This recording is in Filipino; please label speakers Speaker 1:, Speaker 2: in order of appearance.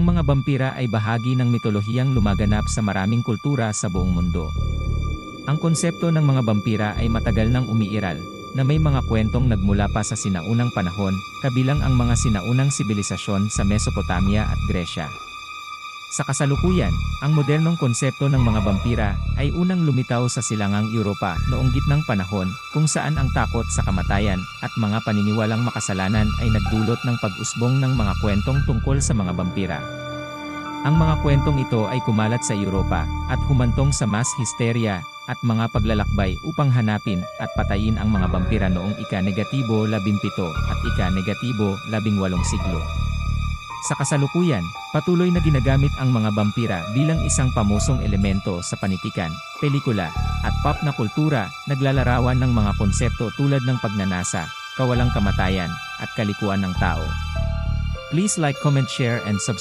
Speaker 1: Ang mga bampira ay bahagi ng mitolohiyang lumaganap sa maraming kultura sa buong mundo. Ang konsepto ng mga bampira ay matagal nang umiiral, na may mga kwentong nagmula pa sa sinaunang panahon, kabilang ang mga sinaunang sibilisasyon sa Mesopotamia at Gresya. Sa kasalukuyan, ang modernong konsepto ng mga bampira ay unang lumitaw sa silangang Europa noong gitnang panahon kung saan ang takot sa kamatayan at mga paniniwalang makasalanan ay nagdulot ng pag-usbong ng mga kwentong tungkol sa mga bampira. Ang mga kwentong ito ay kumalat sa Europa at humantong sa mass hysteria at mga paglalakbay upang hanapin at patayin ang mga bampira noong ika-negatibo 17 at ika-negatibo 18 siglo. Sa kasalukuyan, patuloy na ginagamit ang mga bampira bilang isang pamusong elemento sa panitikan, pelikula, at pop na kultura, naglalarawan ng mga konsepto tulad ng pagnanasa, kawalang kamatayan, at kalikuan ng tao. Please like, comment, share, and subscribe.